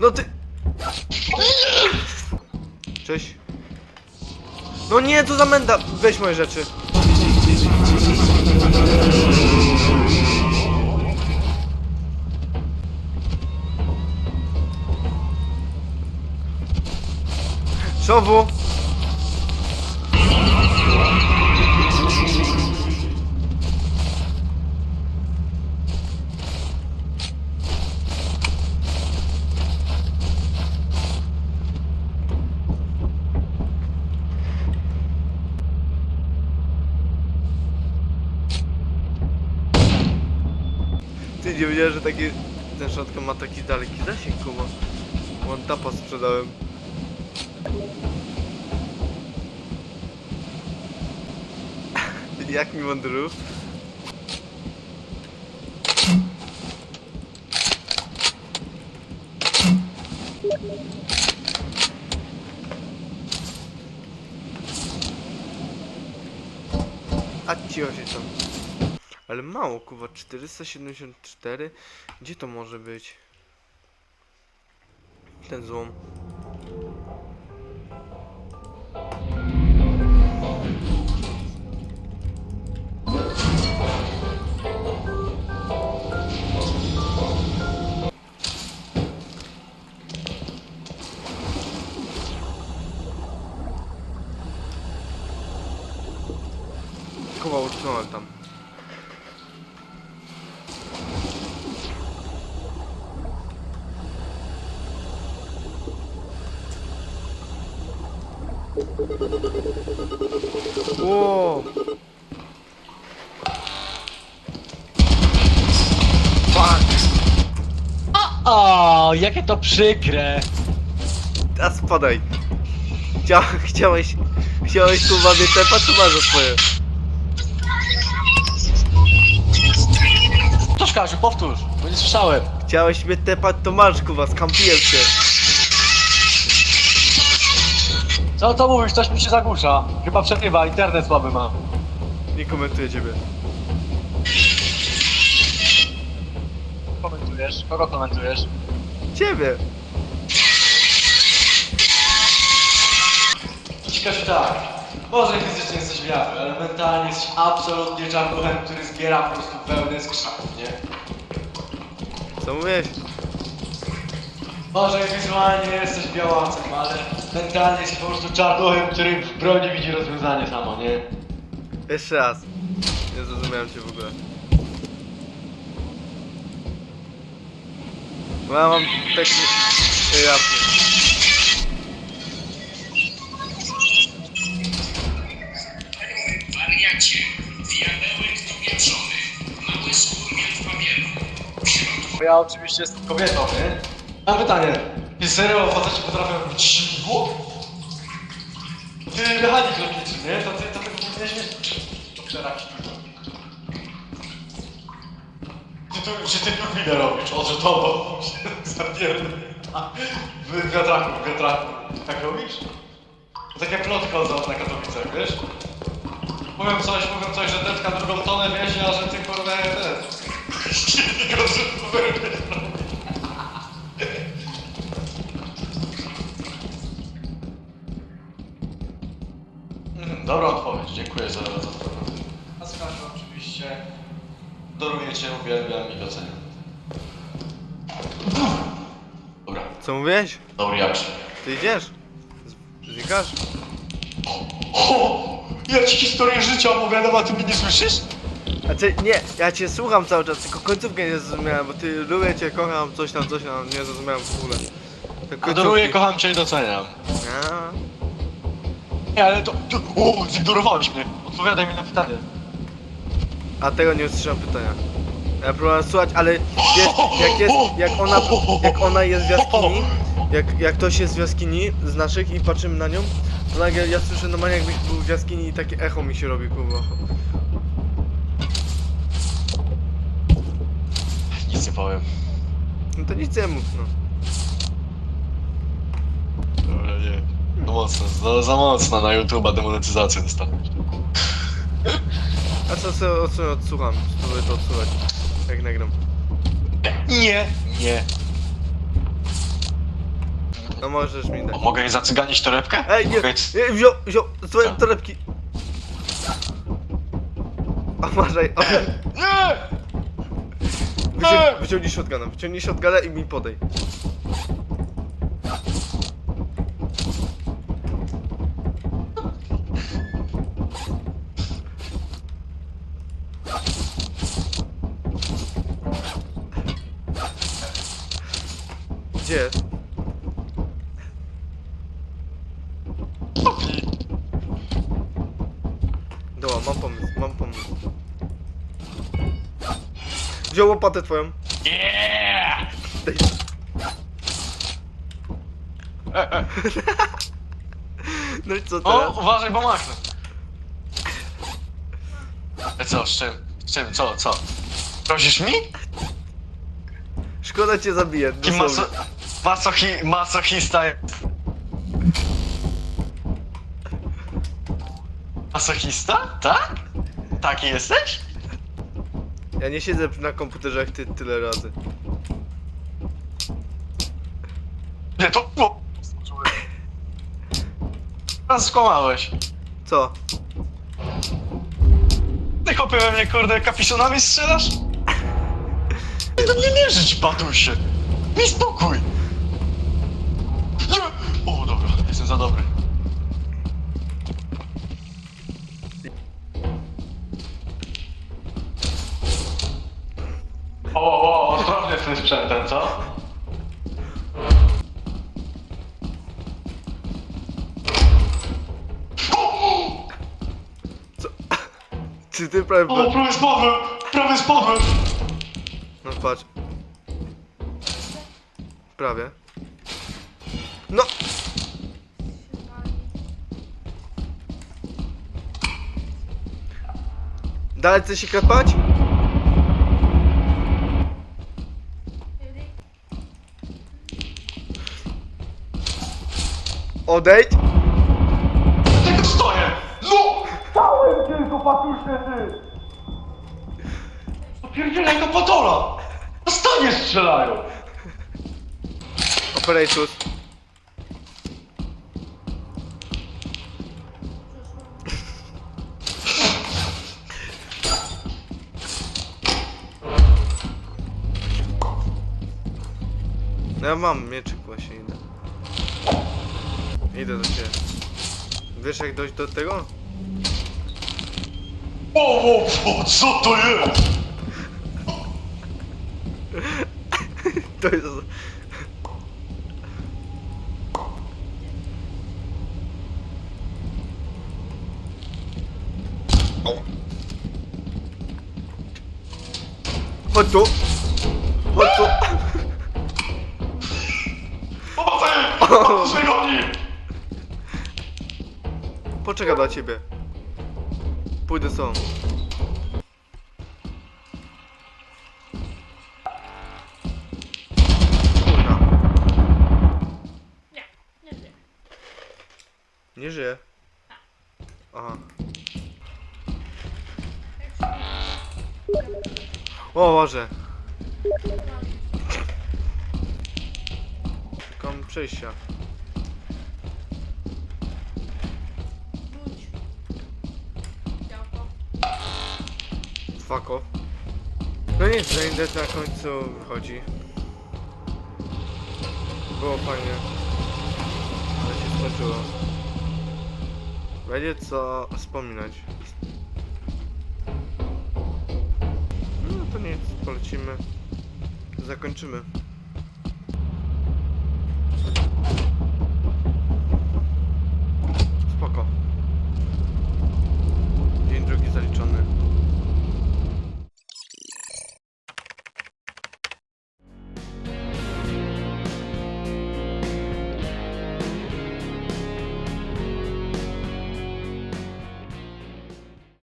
No ty... Cześć. No nie, to za menda. Weź moje rzeczy. Szowu! Że taki... Ten shotgun ma taki daleki zasięg, kuba. One tapa sprzedałem. Jak mi wądru? A cicho się tam. Ale mało, kuwa, 474? Gdzie to może być? Ten złom. Kuba utknąłem tam. Ło! Fuck! O, jakie to przykre! A spadaj! Chcia, chciałeś... Chciałeś tu mnie tepać, to masz za swoje. Toż Kaziu, powtórz, bo nie słyszałem. Chciałeś mnie tepać, to masz kuwa, skampiłem się. Co to mówisz, coś mi się zagłusza. Chyba przegrywa, internet słaby ma. Nie komentuję ciebie. Komentujesz? Kogo komentujesz? Ciebie! Kaziu tak, może fizycznie jesteś wiatr, ale mentalnie jesteś absolutnie czarnuchem, który zbiera po prostu wełnę z krzaków, nie? Co mówisz? Może wizualnie jesteś białacem, ale mentalnie jesteś po prostu czarnuchem, który w broni widzi rozwiązanie samo, nie? Jeszcze raz. Nie zrozumiałem cię w ogóle. Bo ja mam taki... Jasne. Wariacie, diabełek to pieprzony, mały skurwiel w papieru. Ja oczywiście jestem kobietą, nie? Mam pytanie. Czy serio faceci potrafią robić śmigło? Ty mechanik lotniczy, nie? To ty, to tego powinieneś mieć. To przeraki Ty tu, czy ty turbinę robisz? O, że to, bo zapierdolę. W wiatraku, w wiatraku. Tak robisz? Takie plotki chodzą na Katowicach, wiesz? Mówią coś, mówią coś, że detka drugą tonę wiezie, a że ty kurwa ten... Tylko, że Dobra odpowiedź, dziękuję za, za odpowiedź. A Skarżę oczywiście daruję cię, uwielbiam i doceniam. Dobra, Co mówiłeś? dobry akcjon. Ty idziesz? Z- Znikasz? O! Ja ci historię życia opowiadam, a ty mnie nie słyszysz? A ty, nie, ja cię słucham cały czas, tylko końcówkę nie zrozumiałem, bo ty lubię cię, kocham, coś tam, coś tam, nie zrozumiałem w ogóle. Te Adoruję, kocham cię i doceniam. A, Nie, ale to... to o, zignorowałeś mnie. Odpowiadaj mi na pytanie. a tego nie usłyszałem pytania. Ja próbowałem słuchać, ale wiesz, jak jest, jak ona, jak ona jest w jaskini, jak, jak ktoś jest w jaskini z naszych i patrzymy na nią, to nagle ja słyszę normalnie jakbyś był w jaskini i takie echo mi się robi, kurwa. Nic nie powiem. No to nic nie mów, no. Dobra, nie. To mocno, za, za mocno na YouTube'a demonetyzację dostanę. A co sobie odsłucham, odsłucham, spróbuję to odsłuchać, jak nagram. Nie, nie. No możesz mi O, dać. mogę jej zacyganić torebkę? Ej, nie, Mogę jej- nie wziął, wziął swoje Co? torebki. A uważaj, o, Nie! wyciąg, wyciągnij shotguna, wyciągnij shotguna i mi podej. Gdzie? Dobra, mam pomysł, mam pomysł. Wziął łopatę twoją. Yeah! Daj. E, e. No i co O, teraz? uważaj, bo machnę. E co, z czym? Z czym, co, co? Grozisz mi? Szkoda cię zabije, Kim dosłownie. Masochi... masochista jest. Masochista? Tak? Taki jesteś? Ja nie siedzę na komputerze jak ty tyle razy. Nie, to było. Teraz skłamałeś. Co? Ty chłopie we mnie kurde kapiszonami strzelasz? Nie do mnie nie żyć, batusie. Mi spokój. Dobry. O, o, ostrożnie z tym sprzętem, co? Co? Czy ty prawie... O, prawie spadłem! Prawie spadłem! No patrz. Prawie. Dalej chce się klepać? Odejdź! Tylko stoję! No! Stałem tylko, patusie, ty! Opierdzielaj do patola! Na stanie strzelają! Operatus. Ja mam mieczyk właśnie idę. Idę do ciebie. Wiesz jak dojść do tego? O, o, o, co to jest? To jest... Chodź tu! Chodź tu! O, ty! Patus mnie goni! Poczekam dla ciebie. Pójdę sam. Kurna. Nie, nie wiem. Nie żyje. Aha. O Boże. Przejścia. Wróć. Działko. Off. No nic, Zaindet na końcu wychodzi. Było fajnie. Ale się skończyło. Będzie co wspominać. No to nic, polecimy. Zakończymy.